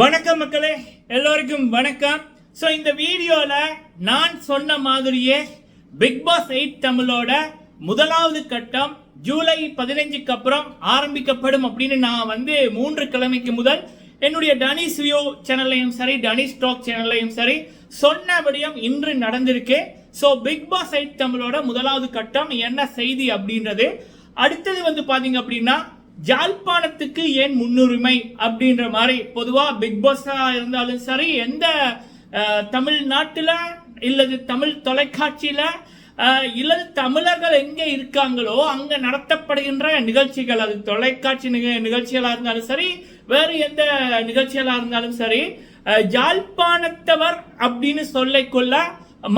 வணக்கம் மக்களே எல்லோருக்கும் வணக்கம். ஸோ இந்த வீடியோவில் நான் சொன்ன மாதிரியே பிக் பாஸ் எயிட் தமிழோட முதலாவது கட்டம் ஜூலை பதினஞ்சுக்கு அப்புறம் ஆரம்பிக்கப்படும் அப்படின்னு நான் வந்து மூன்று கிழமைக்கு முதல் என்னுடைய டனிஸ் வியூ சேனல்லையும் சரி டனிஸ் டாக் சேனல்லையும் சரி சொன்னபடியும் இன்று நடந்திருக்கு. ஸோ பிக் பாஸ் எயிட் தமிழோட முதலாவது கட்டம் என்ன செய்தி அப்படின்றது. அடுத்தது வந்து பார்த்தீங்க அப்படின்னா ஜாழ்ப்பாணத்துக்கு ஏன் முன்னுரிமை அப்படின்ற மாதிரி பொதுவா பிக் பாஸாக இருந்தாலும் சரி எந்த தமிழ்நாட்டில் இல்லது தமிழ் தொலைக்காட்சியில் இல்லது தமிழர்கள் எங்கே இருக்காங்களோ அங்கே நடத்தப்படுகின்ற நிகழ்ச்சிகள் அது தொலைக்காட்சி நிக- நிகழ்ச்சிகளாக இருந்தாலும் சரி வேறு எந்த நிகழ்ச்சிகளாக இருந்தாலும் சரி ஜாழ்ப்பாணத்தவர் அப்படின்னு சொல்லிக்கொள்ள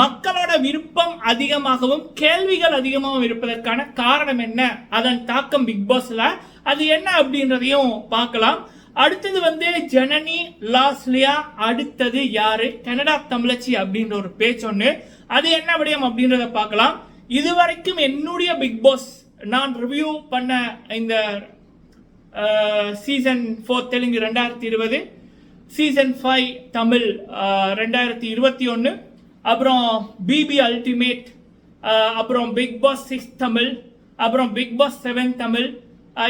மக்களோட விருப்பம் அதிகமாகவும் கேள்விகள் அதிகமாகவும் இருப்பதற்கான காரணம் என்ன? அதன் தாக்கம் பிக் பாஸ்ல அது என்ன அப்படின்றதையும் பார்க்கலாம். அடுத்தது வந்து ஜனனி லாஸ்லியா அடுத்தது யாரு? கனடா தமிழச்சி அப்படின்ற ஒரு பேச்சு ஒன்று அது என்ன விடயம் அப்படின்றத பார்க்கலாம். இதுவரைக்கும் என்னுடைய பிக் பாஸ் நான் ரிவ்யூ பண்ண இந்த சீசன் ஃபோர் தெலுங்கு ரெண்டாயிரத்தி இருபது சீசன் ஃபைவ் தமிழ் ரெண்டாயிரத்தி இருபத்தி ஒன்று அப்புறம் பிபி அல்டிமேட் அப்புறம் பிக் பாஸ் சிக்ஸ் தமிழ் அப்புறம் பிக் பாஸ் செவன் தமிழ்.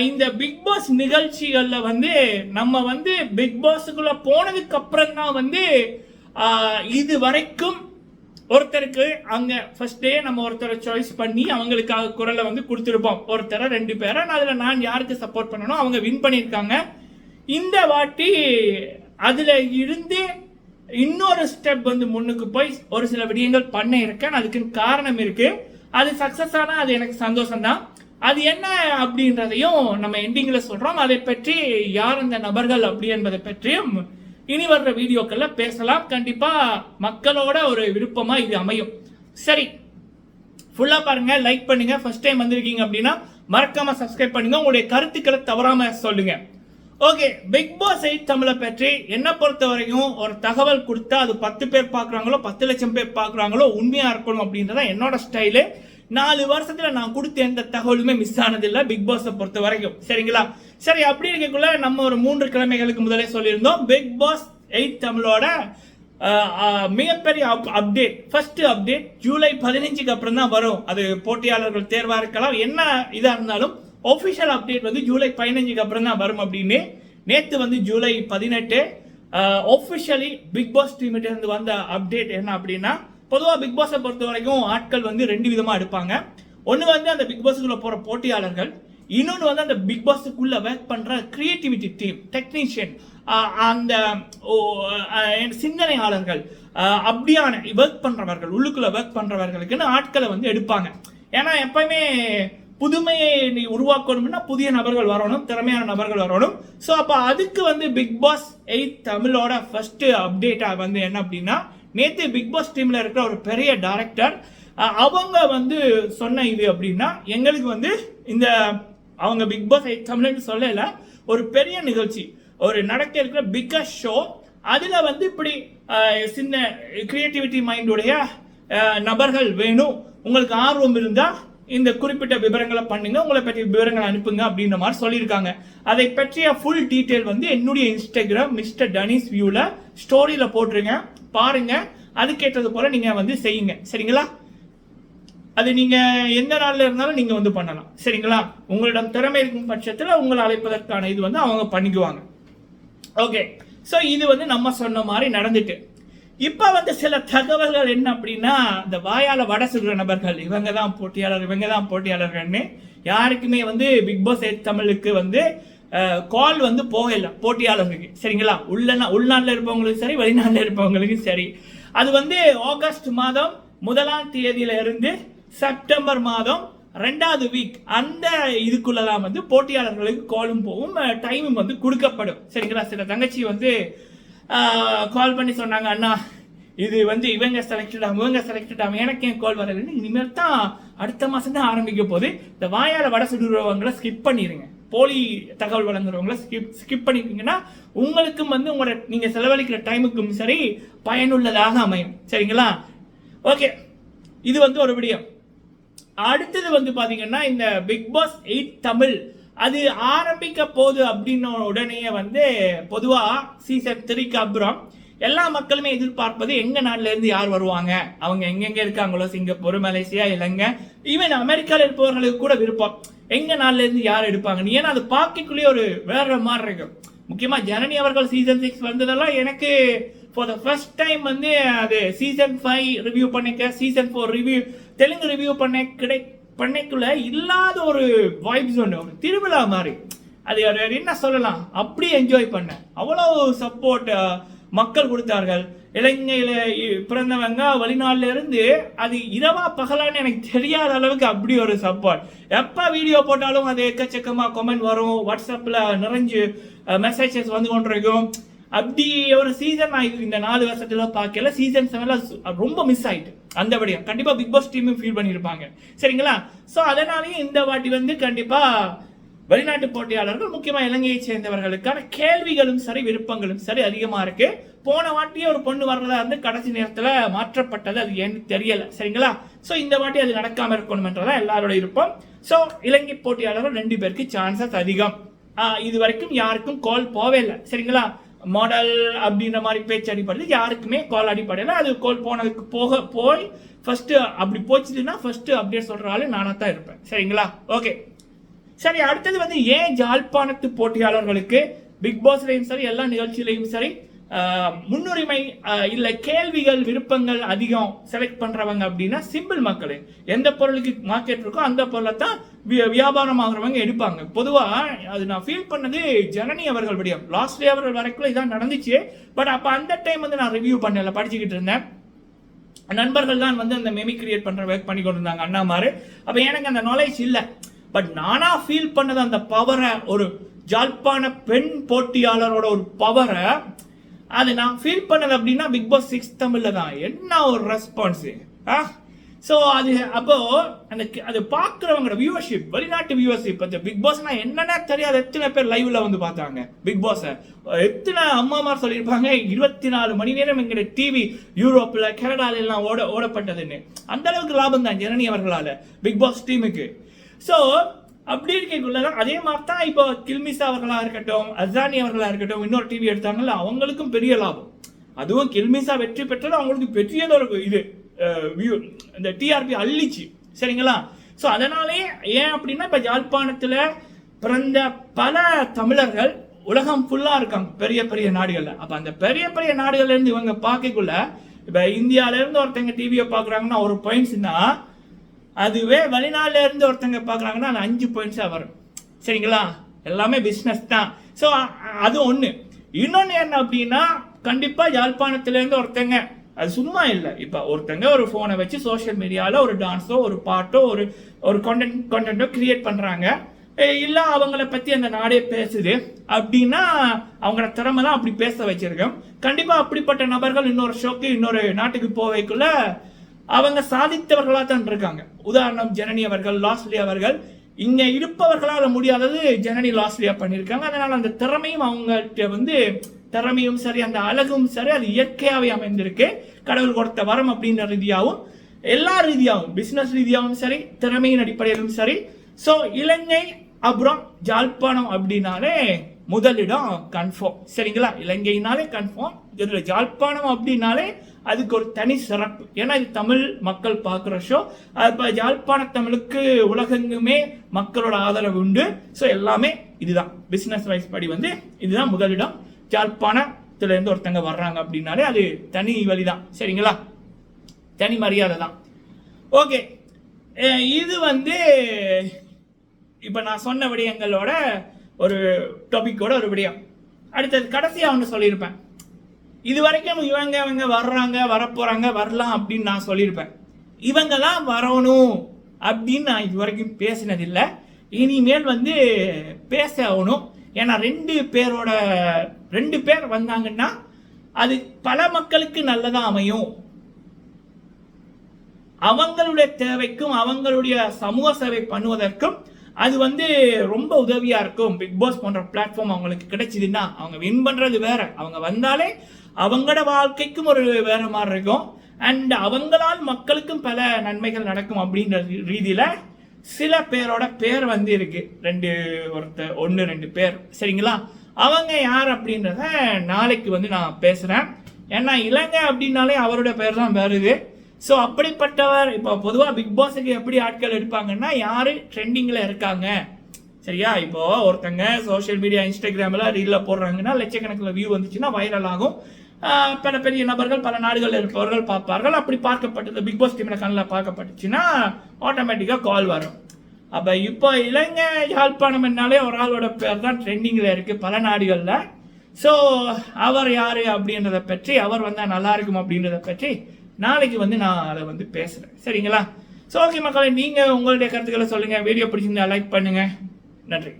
இந்த பிக் பாஸ் நிகழ்ச்சிகளில் வந்து நம்ம வந்து பிக் பாஸுக்குள்ள போனதுக்கு அப்புறம் தான் வந்து இது வரைக்கும் ஒருத்தருக்கு அங்கே ஃபர்ஸ்ட் டே நம்ம ஒருத்தரை சாய்ஸ் பண்ணி அவங்களுக்காக குரலை வந்து கொடுத்துருப்போம். ஒருத்தரை ரெண்டு பேரை. நான் நான் யாருக்கு சப்போர்ட் பண்ணணும் அவங்க வின் பண்ணியிருக்காங்க. இந்த வாட்டி அதில் இருந்து இன்னொரு ஸ்டெப் வந்து முன்னுக்கு போய் ஒரு சில விடயங்கள் பண்ண இருக்கேன். அதுக்குன்னு காரணம் இருக்கு. அது சக்சஸ் ஆனா அது எனக்கு சந்தோஷம் தான் அது என்ன அப்படின்றதையும் நம்ம எண்டிங்ல சொல்றோம். அதை பற்றி யார் அந்த நபர்கள் அப்படி என்பதை பற்றியும் இனி வர்ற வீடியோக்கள்ல பேசலாம். கண்டிப்பா மக்களோட ஒரு விருப்பமா இது அமையும். சரி. ஃபுல்லா பாருங்க. லைக் பண்ணுங்க. ஃபர்ஸ்ட் டைம் வந்திருக்கீங்க அப்படின்னா மறக்காம சப்ஸ்கிரைப் பண்ணுங்க. உங்களுடைய கருத்துக்களை தவறாம சொல்லுங்க. ஓகே பிக் பாஸ் எயிட் தமிழை பற்றி என்ன பொறுத்த வரைக்கும் ஒரு தகவல் கொடுத்தா அது பத்து பேர் பார்க்குறாங்களோ பத்து லட்சம் பேர் பார்க்குறாங்களோ உண்மையாக இருக்கணும் அப்படின்றத என்னோட ஸ்டைலு நாலு வருஷத்தில் நான் கொடுத்த எந்த தகவலுமே மிஸ் ஆனதில்லை பிக் பாஸை பொறுத்த வரைக்கும் சரிங்களா? சரி அப்படி இருக்கக்குள்ள நம்ம ஒரு மூன்று கிழமைகளுக்கு முதலே சொல்லியிருந்தோம். பிக் பாஸ் எயிட் தமிழோட மிகப்பெரிய up update first update July பதினஞ்சுக்கு அப்புறம் தான் வரும். அது போட்டியாளர்கள் தேர்வாக இருக்கலாம். என்ன இதாக இருந்தாலும் ஒஃபிஷியல் அப்டேட் வந்து ஜூலை பதினஞ்சுக்கு அப்புறம் தான் வரும் அப்படின்னு. நேற்று வந்து ஜூலை பதினெட்டு. ஒஃபிஷியலி பிக் பாஸ் டீம் இருந்து வந்த அப்டேட் என்ன அப்படின்னா பொதுவாக பிக் பாஸை பொறுத்த வரைக்கும் ஆட்கள் வந்து ரெண்டு விதமாக எடுப்பாங்க. ஒன்று வந்து அந்த பிக் பாஸுக்குள்ள போகிற போட்டியாளர்கள் இன்னொன்று வந்து அந்த பிக் பாஸுக்குள்ள ஒர்க் பண்ணுற கிரியேட்டிவிட்டி டீம் டெக்னீஷியன் அந்த ஓ, சிந்தனையாளர்கள் அப்படியான ஒர்க் பண்ணுறவர்கள் உள்ளுக்குள்ளே ஒர்க் பண்ணுறவர்களுக்குன்னு ஆட்களை வந்து எடுப்பாங்க. ஏன்னா எப்பயுமே புதுமையை நீ உருவாக்கணும்னா புதிய நபர்கள் வரணும் திறமையான நபர்கள் வரணும். ஸோ அப்போ அதுக்கு வந்து பிக் பாஸ் எயிட் தமிழோட ஃபர்ஸ்ட் அப்டேட்டாக வந்து என்ன அப்படின்னா நேற்று பிக் பாஸ் டீமில் இருக்கிற ஒரு பெரிய டைரக்டர் அவங்க வந்து சொன்ன இது அப்படின்னா எங்களுக்கு வந்து இந்த அவங்க பிக் பாஸ் எயிட் தமிழ்னு சொல்லல ஒரு பெரிய நிகழ்ச்சி. ஒரு நடக்க இருக்கிற பிக்கஸ்ட் ஷோ அதில் வந்து இப்படி சின்ன கிரியேட்டிவிட்டி மைண்டுடைய நபர்கள் வேணும். உங்களுக்கு ஆர்வம் இருந்தால் இந்த குறிப்பிட்ட விவரங்களை பண்ணுங்க உங்களை பற்றி விவரங்களை அனுப்புங்க அப்படின்ற மாதிரி சொல்லியிருக்காங்க. அதை பற்றிய ஃபுல் டீட்டெயில் வந்து என்னுடைய இன்ஸ்டாகிராம் மிஸ்டர் டனிஸ் வியூவில் ஸ்டோரியில் போட்டுருங்க. பாருங்க. அதுக்கேற்றது போல நீங்க வந்து செய்யுங்க. சரிங்களா? அது நீங்க எந்த நாள்ல இருந்தாலும் நீங்க வந்து பண்ணலாம். சரிங்களா? உங்களிடம் திறமை இருக்கும் பட்சத்தில் உங்களை அழைப்பதற்கான இது வந்து அவங்க பண்ணிக்குவாங்க. ஓகே ஸோ இது வந்து நம்ம சொன்ன மாதிரி நடந்துட்டு. இப்போ வந்து சில தகவல்கள் என்ன அப்படின்னா இந்த வாயால வடை சுடுற நபர்கள் இவங்க தான் போட்டியாளர் இவங்க தான் போட்டியாளர்கள்னு யாருக்குமே வந்து பிக் பாஸ் தமிழுக்கு வந்து கால் வந்து போகல போட்டியாளர்களுக்கு. சரிங்களா? உள்ள உள்நாட்டில் இருப்பவங்களுக்கும் சரி வெளிநாட்டில் இருப்பவங்களுக்கும் சரி. அது வந்து ஆகஸ்ட் மாதம் முதலாம் தேதியில இருந்து செப்டம்பர் மாதம் ரெண்டாவது வீக் அந்த இதுக்குள்ளதான் வந்து போட்டியாளர்களுக்கு காலும் போகும் டைமும் வந்து கொடுக்கப்படும். சரிங்களா? சில தங்கச்சி வந்து கால் பண்ணி சொன்னாங்க அண்ணா இது வந்து இவங்க செலக்டட் ஆகும் இவங்க செலக்டட் ஆகும் எனக்கு என் கோல் வரலன்னு இனிமேல் தான் அடுத்த மாதம் தான் ஆரம்பிக்க போது இந்த வாயால் வட சுடுறவங்களை ஸ்கிப் பண்ணிடுங்க போலி தகவல் வழங்குறவங்கள ஸ்கிப் ஸ்கிப் பண்ணிட்டீங்கன்னா உங்களுக்கும் வந்து உங்களோட நீங்கள் செலவழிக்கிற டைமுக்கும் சரி பயனுள்ளதாக அமையும். சரிங்களா? ஓகே இது வந்து ஒரு விடயம். அடுத்தது வந்து பார்த்தீங்கன்னா இந்த பிக் பாஸ் எயிட் தமிழ். அது ஆரம்பிக்க போகுது அப்படின்ன உடனே வந்து பொதுவாக சீசன் த்ரீக்கு அப்புறம் எல்லா மக்களுமே எதிர்பார்ப்பது எங்க நாட்டுல இருந்து யார் வருவாங்க? அவங்க எங்கெங்க இருக்காங்களோ? சிங்கப்பூர் மலேசியா இலங்கை. ஈவன் அமெரிக்கால இருப்பவர்களுக்கு கூட விருப்பம். எங்க நாட்டுல இருந்து யார் எடுப்பாங்க ஏன்னா அது பார்க்கக்குள்ளேயே ஒரு வேற மாதிரி இருக்கும். முக்கியமா ஜனனி அவர்கள் சீசன் சிக்ஸ் வந்ததெல்லாம் எனக்கு ஃபார் த ஃபர்ஸ்ட் டைம் வந்து அது சீசன் ஃபைவ் ரிவ்யூ பண்ணிக்க season four review Telugu review பண்ண கிடை பண்ணைக்குள்ள இல்லாத ஒரு வைப்ஸ் ஒன்று ஒரு திருவிழா மாதிரி. அது என்ன சொல்லலாம்? அப்படி என்ஜாய் பண்ணேன். அவ்வளோ சப்போர்ட் மக்கள் கொடுத்தார்கள். இலங்கையில இ- பிறந்தவங்க வெளிநாட்டுல அது இரவா பகலான்னு எனக்கு தெரியாத அளவுக்கு அப்படி ஒரு சப்போர்ட். எப்போ வீடியோ போட்டாலும் அது எக்கச்சக்கமாக கமெண்ட் வரும். வாட்ஸ்அப்பில் நிறைஞ்சு மெசேஜஸ் வந்து கொண்டிருக்கும். அப்படி ஒரு சீசன் நான் இந்த நாலு வருஷத்துல பார்க்கல. சீசன் செவன்ல ரொம்ப மிஸ் ஆயிட்டு. அந்தபடியா கண்டிப்பா பிக் பாஸ் டீமும் ஃபீல் பண்ணியிருப்பாங்க சரிங்களா? ஸோ அதனாலயும் இந்த வாட்டி வந்து கண்டிப்பா வெளிநாட்டு போட்டியாளர்கள் முக்கியமாக இலங்கையை சேர்ந்தவர்களுக்கான கேள்விகளும் சரி விருப்பங்களும் சரி அதிகமாக இருக்கு. போன வாட்டியே ஒரு பொண்ணு வர்றதா இருந்து கடைசி நேரத்தில் மாற்றப்பட்டது அது ஏன்னு தெரியல. சரிங்களா? ஸோ இந்த வாட்டி அது நடக்காம இருக்கணும்ன்றதான் எல்லாரோட இருப்போம் ஸோ இலங்கை போட்டியாளர்கள் ரெண்டு பேருக்கு சான்சஸ் அதிகம். இது வரைக்கும் யாருக்கும் கால் போவே இல்லை. சரிங்களா? மாடல் அப்படின்ற மாதிரி பேச்சு அடிப்படையில் யாருக்குமே கால் அடிப்படையில் அது கால் போனதுக்கு போக போய் ஃபர்ஸ்ட் அப்படி போச்சுன்னா ஃபர்ஸ்ட் அப்டேட் சொல்கிற ஆளு நானா தான் இருப்பேன். சரிங்களா? ஓகே சரி அடுத்தது வந்து ஏன் ஜாழ்ப்பாணத்து போட்டியாளர்களுக்கு பிக் பாஸ்லையும் சரி எல்லா நிகழ்ச்சியிலையும் சரி முன்னுரிமை இல்லை கேள்விகள் விருப்பங்கள் அதிகம் செலக்ட் பண்ணுறவங்க அப்படின்னா சிம்பிள் மக்கள். எந்த பொருளுக்கு மார்க்கெட் இருக்கோ அந்த பொருளை தான் வியாபாரம் ஆகுறவங்க எடுப்பாங்க. பொதுவாக அது நான் ஃபீல் பண்ணது ஜனனி அவர்கள் விடியம். லாஸ்ட் டே அவர்கள் வரைக்கும் இதான் நடந்துச்சு. பட் அப்போ அந்த டைம் வந்து நான் ரிவ்யூ பண்ணல படிச்சுக்கிட்டு இருந்தேன். நண்பர்கள் தான் வந்து அந்த மெமி கிரியேட் பண்ணுற ஒர்க் பண்ணி கொண்டு இருந்தாங்க மாதிரி அப்போ எனக்கு அந்த நாலேஜ் இல்லை. பட் நானாக ஃபீல் பண்ணது அந்த பவரை ஒரு ஜாழ்ப்பாண பெண் போட்டியாளரோட ஒரு பவரை அது நான் ஃபீல் பண்ணது அப்படின்னா பிக் பாஸ் சிக்ஸ் தமிழில் தான். என்ன ஒரு ரெஸ்பான்ஸு ஆ? ஸோ அது அப்போ அந்த அது பார்க்குறவங்களோட வியூவர்ஷிப் வெளிநாட்டு வியூவர்ஷிப் அந்த பிக் பாஸ்னா என்னன்னா தெரியாத எத்தனை பேர் லைவ்ல வந்து பார்த்தாங்க? பிக் பாஸை எத்தனை அம்மாமார் சொல்லியிருப்பாங்க? இருபத்தி நாலு மணி நேரம் எங்களுடைய டிவி யூரோப்பில் கனடால எல்லாம் ஓட ஓடப்பட்டதுன்னு. அந்த அளவுக்கு லாபம் தான் ஜனனி அவர்களால் பிக் பாஸ் டீமுக்கு ஸோ அப்படி இருக்கக்குள்ளதான் அதே மாதிரி தான் இப்போ கில்மிசா அவர்களாக இருக்கட்டும் அசானி அவர்களாக இருக்கட்டும் இன்னொரு டிவி எடுத்தாங்கல்ல அவங்களுக்கும் பெரிய லாபம். அதுவும் கில்மிசா வெற்றி பெற்றது அவங்களுக்கு பெரியதொரு இது வியூ இந்த டிஆர்பி அள்ளிச்சு. சரிங்களா? ஸோ அதனாலே ஏன் அப்படின்னா இப்போ யாழ்ப்பாணத்தில் பிறந்த பல தமிழர்கள் உலகம் ஃபுல்லாக இருக்காங்க பெரிய பெரிய நாடுகளில். அப்போ அந்த பெரிய பெரிய நாடுகள்லேருந்து இவங்க பார்க்கக்குள்ள இப்போ இந்தியாவிலேருந்து ஒருத்தங்க டிவியை பார்க்குறாங்கன்னா ஒரு பாயிண்ட்ஸ்னா அதுவே வெளிநாட்டிலேருந்து ஒருத்தங்க பார்க்குறாங்கன்னா அது அஞ்சு பாயிண்ட்ஸாக வரும். சரிங்களா? எல்லாமே பிஸ்னஸ் தான். ஸோ அது ஒன்று இன்னொன்று என்ன அப்படின்னா கண்டிப்பாக யாழ்ப்பாணத்துலேருந்து ஒருத்தங்க அது சும்மா இல்லை. இப்போ ஒருத்தங்க ஒரு ஃபோனை வச்சு சோஷியல் மீடியாவில் ஒரு டான்ஸோ ஒரு பாட்டோ ஒரு ஒரு கண்டென்ட் கண்டென்ட்டோ கிரியேட் பண்ணுறாங்க இல்லை அவங்கள பற்றி அந்த நாடே பேசுது அப்படின்னா அவங்களோட திறமை தான் அப்படி பேச வச்சிருக்கோம். கண்டிப்பாக அப்படிப்பட்ட நபர்கள் இன்னொரு ஷோக்கு இன்னொரு நாட்டுக்கு போவைக்குள்ள அவங்க சாதித்தவர்களாக தான் இருக்காங்க. உதாரணம் ஜனனி அவர்கள் லாஸ்லி அவர்கள். இங்கே இருப்பவர்களால் முடியாதது ஜனனி லாஸ்லியாக பண்ணியிருக்காங்க. அதனால் அந்த திறமையும் அவங்கள்ட்ட வந்து திறமையும் சரி அந்த அழகும் சரி அது இயற்கையாகவே அமைந்திருக்கு. கடவுள் கொடுத்த வரம் அப்படின்ற ரீதியாகவும் எல்லா ரீதியாகவும் பிஸ்னஸ் ரீதியாகவும் சரி திறமையின் அடிப்படையிலும் சரி. ஸோ இலங்கை அப்புறம் ஜாழ்ப்பாணம் அப்படின்னாலே முதலிடம் கன்ஃபார்ம் சரிங்களா? இலங்கைனாலே கன்ஃபார்ம் இதில் ஜாழ்ப்பாணம் அப்படின்னாலே அதுக்கு ஒரு தனி சிறப்பு. ஏன்னா இது தமிழ் மக்கள் பார்க்குற ஷோ இப்போ ஜாழ்ப்பாண தமிழுக்கு உலகெங்குமே மக்களோட ஆதரவு உண்டு. ஸோ எல்லாமே இதுதான். பிஸ்னஸ் வைஸ் படி வந்து இதுதான் முதலிடம். ஜாழ்ப்பாணத்துலேருந்து ஒருத்தங்க வர்றாங்க அப்படின்னாலே அது தனி வழிதான். சரிங்களா? தனி மரியாதை தான். ஓகே இது வந்து இப்போ நான் சொன்ன விடயங்களோட ஒரு டாபிக்கோட ஒரு விடயம். அடுத்தது கடைசியாக ஒன்று சொல்லியிருப்பேன். இது வரைக்கும் இவங்க இவங்க வர்றாங்க வரப்போகிறாங்க வரலாம் அப்படின்னு நான் சொல்லியிருப்பேன். இவங்கெல்லாம் வரணும் அப்படின்னு நான் இது வரைக்கும் பேசினதில்லை. இனிமேல் வந்து பேச ஆகணும் ஏன்னா ரெண்டு பேரோட ரெண்டு பேர் வந்தாங்கன்னா அது பல மக்களுக்கு நல்லதாக அமையும். அவங்களுடைய தேவைக்கும் அவங்களுடைய சமூக சேவை பண்ணுவதற்கும் அது வந்து ரொம்ப உதவியாக இருக்கும். பிக் பாஸ் போன்ற பிளாட்ஃபார்ம் அவங்களுக்கு கிடைச்சிதுன்னா அவங்க வின் பண்ணுறது வேற. அவங்க வந்தாலே அவங்களோட வாழ்க்கைக்கும் ஒரு வேற மாதிரி இருக்கும். அண்ட் அவங்களால் மக்களுக்கும் பல நன்மைகள் நடக்கும் அப்படின்ற ரீதியில் சில பேரோட பேர் வந்து இருக்கு. ரெண்டு ஒருத்தர் ஒன்று ரெண்டு பேர். சரிங்களா? அவங்க யார் அப்படின்றத நாளைக்கு வந்து நான் பேசுகிறேன் ஏன்னா இலங்கை அப்படின்னாலே அவரோட பேர் தான் வருது ஸோ அப்படிப்பட்டவர் இப்போ பொதுவாக பிக் பாஸுக்கு எப்படி ஆட்கள் எடுப்பாங்கன்னா யார் ட்ரெண்டிங்கில் இருக்காங்க? சரியா? இப்போ ஒருத்தங்க சோஷியல் மீடியா இன்ஸ்டாகிராமில் ரீலில் போடுறாங்கன்னா லட்சக்கணக்கில் வியூ வந்துச்சுன்னா வைரல் ஆகும். பல பெரிய நபர்கள் பல நாடுகளில் இருப்பவர்கள் பார்ப்பார்கள். அப்படி பார்க்கப்பட்டது பிக் பாஸ் டீமில் கண்ணில் பார்க்கப்பட்டுச்சுன்னா ஆட்டோமேட்டிக்காக கால் வரும். அப்போ இப்போ இலங்கை யாழ்ப்பாணம் என்னாலே ஒரு ஆளோட பேர் தான் ட்ரெண்டிங்கில் இருக்குது பல நாடுகளில். ஸோ அவர் யார் அப்படின்றத பற்றி அவர் வந்தால் நல்லா இருக்கும் அப்படின்றத பற்றி நாளைக்கு வந்து நான் அதை வந்து பேசுகிறேன் சரிங்களா? ஸோ ஓகே மக்களை நீங்கள் உங்களுடைய கருத்துக்களை சொல்லுங்கள் வீடியோ பிடிச்சிருந்தா லைக் பண்ணுங்கள் நன்றி.